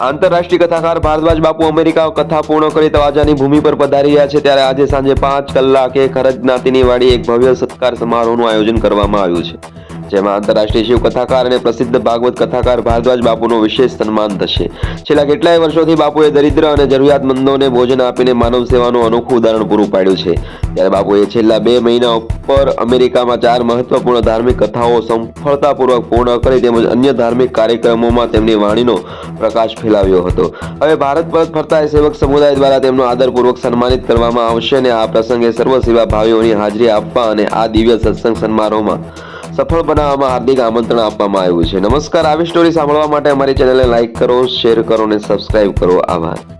આંતરરાષ્ટ્રીય કથાકાર ભારદ્વાજ બાપુ અમેરિકા કથા પૂર્ણ કરી તવાજાની ભૂમિ પર પધારી રહ્યા છે. ત્યારે આજે સાંજે પાંચ કલાકે ખરજ જ્ઞાતિની વાડી એક ભવ્ય સત્કાર સમારોહનું આયોજન કરવામાં આવ્યું છે. જેમાં આંતરરાષ્ટ્રીય શિવ કથાકાર અને પ્રસિદ્ધ ભાગવત કથાકાર ભારદ્વાજ બાપુનું વિશેષ સન્માન થશે. છેલ્લા કેટલાય વર્ષોથી બાપુએ દરિદ્ર અને જરૂરિયાતમંદોને ભોજન આપીને માનવ સેવાનું અનોખું ઉદાહરણ પૂરું પાડ્યું છે. ત્યારે બાપુએ છેલ્લા બે મહિના ઉપર અમેરિકામાં ચાર મહત્વપૂર્ણ ધાર્મિક કથાઓ સફળતાપૂર્વક પૂર્ણ કરી તેમજ અન્ય ધાર્મિક કાર્યક્રમોમાં તેમની વાણીનો પ્રકાશ ફેલાવ્યો હતો. હવે ભારત પરત ફરતા સેવક સમુદાય દ્વારા તેમનો આદરપૂર્વક સન્માનિત કરવામાં આવશે અને આ પ્રસંગે સર્વ સેવા ભાવીઓની હાજરી આપવા અને આ દિવ્ય સત્સંગ સમારોહમાં સફળ બનાવવામાં હાર્દિક આમંત્રણ આપવામાં આવ્યું છે. નમસ્કાર. આવી સ્ટોરી સાંભળવા માટે અમારી ચેનલને લાઇક કરો શેર કરો અને સબસ્ક્રાઇબ કરો. આભાર.